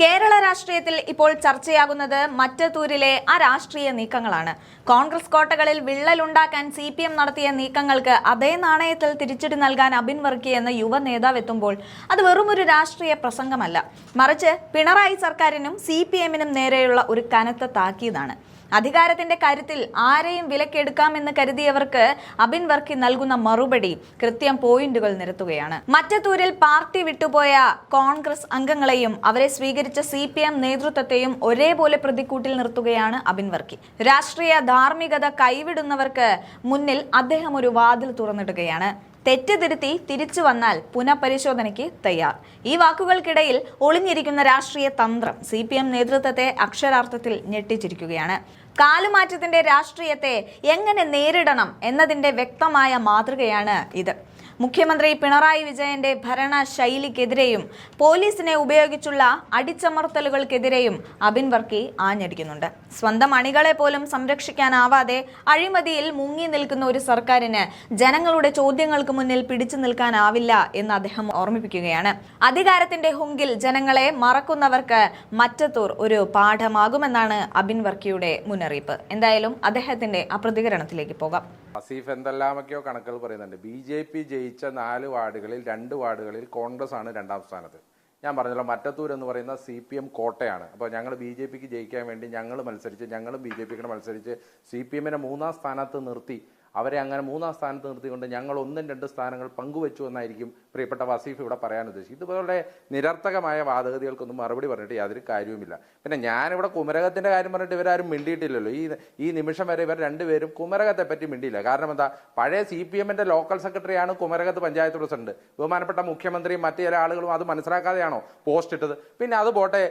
കേരള രാഷ്ട്രീയത്തിൽ ഇപ്പോൾ ചർച്ചയാകുന്നത് മറ്റത്തൂരിലെ ആ രാഷ്ട്രീയ നീക്കങ്ങളാണ്. കോൺഗ്രസ് കോട്ടകളിൽ വിള്ളലുണ്ടാക്കാൻ സി പി എം നടത്തിയ നീക്കങ്ങൾക്ക് അതേ നാണയത്തിൽ തിരിച്ചടി നൽകാൻ അബിൻ വർക്കി എന്ന യുവ നേതാവ് എത്തുമ്പോൾ അത് വെറുമൊരു രാഷ്ട്രീയ പ്രസംഗമല്ല. മറിച്ച് പിണറായി സർക്കാരിനും സി പി എമ്മിനും നേരെയുള്ള ഒരു കനത്ത താക്കീതാണ്. അധികാരത്തിന്റെ കാര്യത്തിൽ ആരെയും വിലക്കെടുക്കാമെന്ന് കരുതിയവർക്ക് അബിൻ വർക്കി നൽകുന്ന മറുപടി കൃത്യം പോയിന്റുകൾ നിരത്തുകയാണ്. മറ്റത്തൂരിൽ പാർട്ടി വിട്ടുപോയ കോൺഗ്രസ് അംഗങ്ങളെയും അവരെ സ്വീകരിച്ച സി പി എം നേതൃത്വത്തെയും ഒരേപോലെ പ്രതിക്കൂട്ടിൽ നിർത്തുകയാണ് അബിൻ വർക്കി. രാഷ്ട്രീയ ധാർമ്മികത കൈവിടുന്നവർക്ക് മുന്നിൽ അദ്ദേഹം ഒരു വാതിൽ തുറന്നിടുകയാണ്. തെറ്റ് തിരുത്തി തിരിച്ചു വന്നാൽ പുനഃപരിശോധനയ്ക്ക് തയ്യാർ. ഈ വാക്കുകൾക്കിടയിൽ ഒളിഞ്ഞിരിക്കുന്ന രാഷ്ട്രീയ തന്ത്രം സി പി എം നേതൃത്വത്തെ അക്ഷരാർത്ഥത്തിൽ ഞെട്ടിച്ചിരിക്കുകയാണ്. കാലുമാറ്റത്തിന്റെ രാഷ്ട്രീയത്തെ എങ്ങനെ നേരിടണം എന്നതിന്റെ വ്യക്തമായ മാതൃകയാണ് ഇത്. മുഖ്യമന്ത്രി പിണറായി വിജയന്റെ ഭരണ ശൈലിക്കെതിരെയും പോലീസിനെ ഉപയോഗിച്ചുള്ള അടിച്ചമർത്തലുകൾക്കെതിരെയും അബിൻ വർക്കി ആഞ്ഞടിക്കുന്നുണ്ട്. സ്വന്തം അണികളെ പോലും സംരക്ഷിക്കാനാവാതെ അഴിമതിയിൽ മുങ്ങി നിൽക്കുന്ന ഒരു സർക്കാരിന് ജനങ്ങളുടെ ചോദ്യങ്ങൾക്ക് മുന്നിൽ പിടിച്ചു നിൽക്കാനാവില്ല എന്ന് അദ്ദേഹം ഓർമ്മിപ്പിക്കുകയാണ്. അധികാരത്തിന്റെ ഹുങ്കിൽ ജനങ്ങളെ മറക്കുന്നവർക്ക് മറ്റത്തൂർ ഒരു പാഠമാകുമെന്നാണ് അബിൻ വർക്കിയുടെ മുന്നറിയിപ്പ്. എന്തായാലും അദ്ദേഹത്തിന്റെ അപ്രതികരണത്തിലേക്ക് പ്രതികരണത്തിലേക്ക് പോകാം. അസീഫ് എന്തെല്ലാമൊക്കെയോ കണക്കുകൾ പറയുന്നുണ്ട്. ബി ജെ പി ജയിച്ച നാല് വാർഡുകളിൽ രണ്ട് വാർഡുകളിൽ കോൺഗ്രസ് ആണ് രണ്ടാം സ്ഥാനത്ത്. ഞാൻ പറഞ്ഞല്ലോ മറ്റത്തൂർ എന്ന് പറയുന്ന സി പി എം കോട്ടയാണ്. അപ്പോൾ ഞങ്ങൾ ബി ജെ പിക്ക് ജയിക്കാൻ വേണ്ടി ഞങ്ങൾ മത്സരിച്ച് ഞങ്ങളും ബി ജെ പിക്ക് മത്സരിച്ച് സി പി എമ്മിനെ മൂന്നാം സ്ഥാനത്ത് നിർത്തി. അവരെ അങ്ങനെ മൂന്നാം സ്ഥാനത്ത് നിർത്തിക്കൊണ്ട് ഞങ്ങൾ ഒന്നും രണ്ട് സ്ഥാനങ്ങൾ പങ്കുവെച്ചു എന്നായിരിക്കും പ്രിയപ്പെട്ട വസീഫ് ഇവിടെ പറയാൻ ഉദ്ദേശിച്ചത്. ഇതുപോലെ നിരർത്ഥകമായ വാദഗതികൾക്കൊന്നും മറുപടി പറഞ്ഞിട്ട് യാതൊരു കാര്യവുമില്ല. പിന്നെ ഞാനിവിടെ കുമരകത്തിന്റെ കാര്യം പറഞ്ഞിട്ട് ഇവരാരും മിണ്ടിയിട്ടില്ലല്ലോ. ഈ ഈ നിമിഷം വരെ ഇവർ രണ്ടുപേരും കുമരകത്തെ പറ്റി മിണ്ടിയില്ല. കാരണം എന്താ? പഴയ സി പി എമ്മിന്റെ ലോക്കൽ സെക്രട്ടറിയാണ് കുമരകത്ത് പഞ്ചായത്ത് പ്രസിഡന്റ്. ബഹുമാനപ്പെട്ട മുഖ്യമന്ത്രിയും മറ്റു ചില ആളുകളും അത് മനസ്സിലാക്കാതെയാണോ പോസ്റ്റ് ഇട്ടത്? പിന്നെ അത് പോട്ടെ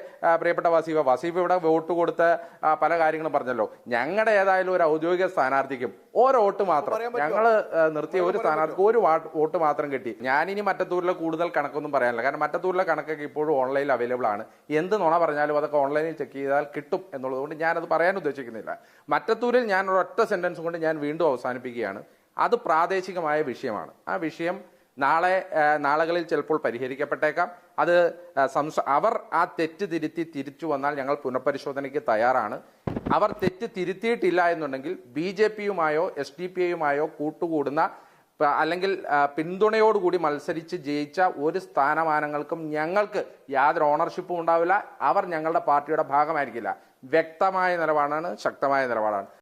പ്രിയപ്പെട്ട വസീഫ. വസീഫ് ഇവിടെ വോട്ട് കൊടുത്ത പല കാര്യങ്ങളും പറഞ്ഞല്ലോ. ഞങ്ങളുടെ ഏതായാലും ഒരു ഔദ്യോഗിക സ്ഥാനാർത്ഥിക്കും ഓരോ വോട്ട് മാത്രം. ഞങ്ങൾ നിർത്തിയ ഒരു സ്ഥാനാർത്ഥിക്ക് ഒരു വോട്ട് മാത്രം കിട്ടി. ഞാനിനി മറ്റത്തൂരിലെ കൂടുതൽ കണക്കൊന്നും പറയാനില്ല. കാരണം മറ്റത്തൂരിലെ കണക്കൊക്കെ ഇപ്പോഴും ഓൺലൈനിൽ അവൈലബിൾ ആണ്. എന്ത് നുണ പറഞ്ഞാലും അതൊക്കെ ഓൺലൈനിൽ ചെക്ക് ചെയ്താൽ കിട്ടും എന്നുള്ളതുകൊണ്ട് ഞാനത് പറയാൻ ഉദ്ദേശിക്കുന്നില്ല. മറ്റത്തൂരിൽ ഞാൻ ഒരൊറ്റ സെന്റൻസ് കൊണ്ട് ഞാൻ വീണ്ടും അവസാനിപ്പിക്കുകയാണ്. അത് പ്രാദേശികമായ വിഷയമാണ്. ആ വിഷയം നാളെ നാളുകളിൽ ചിലപ്പോൾ പരിഹരിക്കപ്പെട്ടേക്കാം. അത് സംസ അവർ ആ തെറ്റ് തിരുത്തി തിരിച്ചു വന്നാൽ ഞങ്ങൾ പുനഃപരിശോധനയ്ക്ക് തയ്യാറാണ്. അവർ തെറ്റ് തിരുത്തിയിട്ടില്ല എന്നുണ്ടെങ്കിൽ ബി ജെ പിയുമായോ എസ് ഡി പി ഐയുമായോ കൂട്ടുകൂടുന്ന അല്ലെങ്കിൽ പിന്തുണയോടുകൂടി മത്സരിച്ച് ജയിച്ച ഒരു സ്ഥാനമാനങ്ങൾക്കും ഞങ്ങൾക്ക് യാതൊരു ഓണർഷിപ്പും ഉണ്ടാവില്ല. അവർ ഞങ്ങളുടെ പാർട്ടിയുടെ ഭാഗമായിരിക്കില്ല. വ്യക്തമായ നിലപാടാണ് ശക്തമായ നിലപാടാണ്.